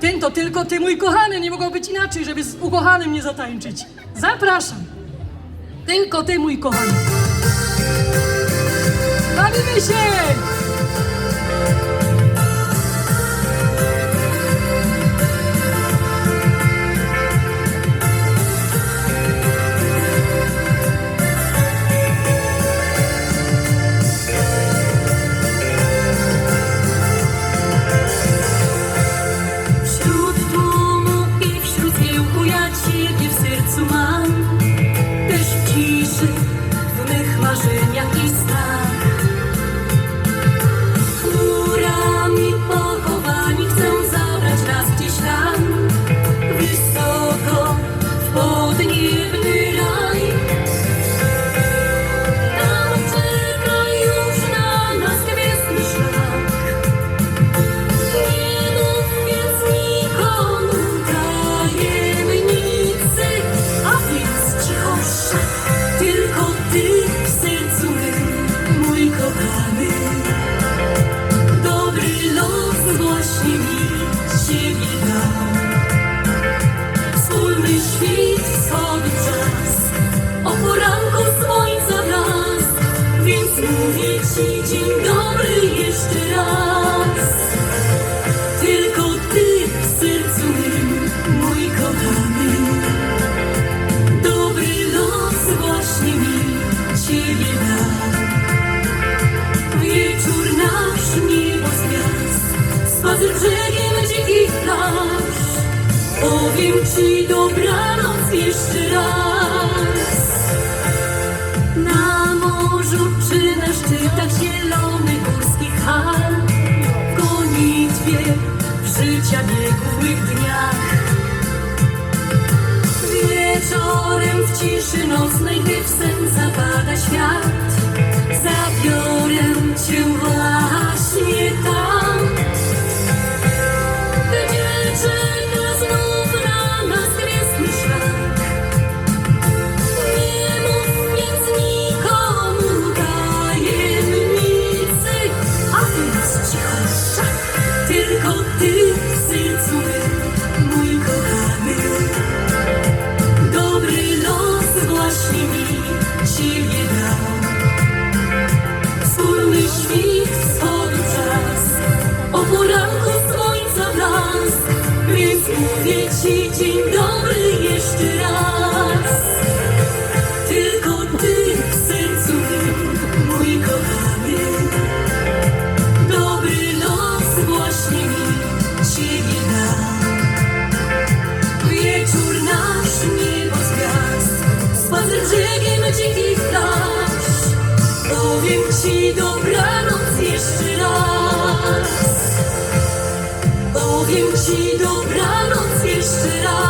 Ten to tylko ty, mój kochany, nie mogło być inaczej, żeby z ukochanym nie zatańczyć. Zapraszam. Tylko ty, mój kochany. Bawimy się! Marzeniach spacer brzegiem dzikich plaż. Powiem ci dobranoc jeszcze raz. Na morzu czy na szczytach zielonych górskich hal W gonitwie życia biegłych dniach Wieczorem w ciszy nocnej, gdy w sen zapada świat Zabiorę cię blask, więc mówię ci dzień dobry jeszcze raz. Tylko ty w sercu mój kochany. Dobry los właśnie mi ciebie dał. Wieczór nasz niebo z gwiazd, spacer brzegiem dzikich plaż. Powiem ci dobranoc jeszcze raz. ci dobranoc jeszcze raz.